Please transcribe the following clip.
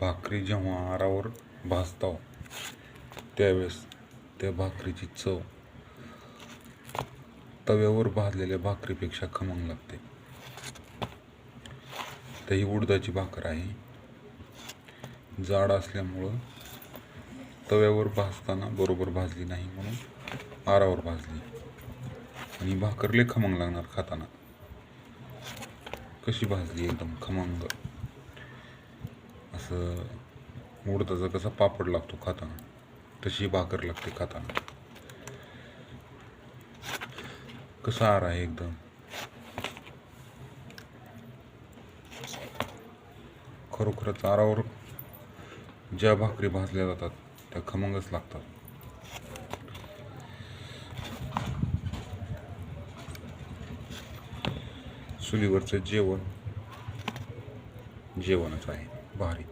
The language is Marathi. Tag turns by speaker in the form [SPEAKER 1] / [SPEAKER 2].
[SPEAKER 1] भाकरी जेव्हा आरावर भाजताव त्यावेळेस त्या भाकरीची चव तव्यावर भाजलेल्या भाकरीपेक्षा खमंग लागते. तर ही उडदाची भाकर आहे. जाड असल्यामुळं तव्यावर भाजताना बरोबर भाजली नाही म्हणून आरावर भाजली. आणि भाकरले खमंग लागणार खाताना. कशी भाजली एकदम खमंग? जसं उडदाचा कसा पापड लागतो खाताना तशी भाकर लागते खाताना. कसा आर आहे एकदम? खरोखरच आरावर ज्या भाकरी भाजल्या जातात त्या खमंगच लागतात. चुलीवरचं जेवण जेवणच आहे भारी.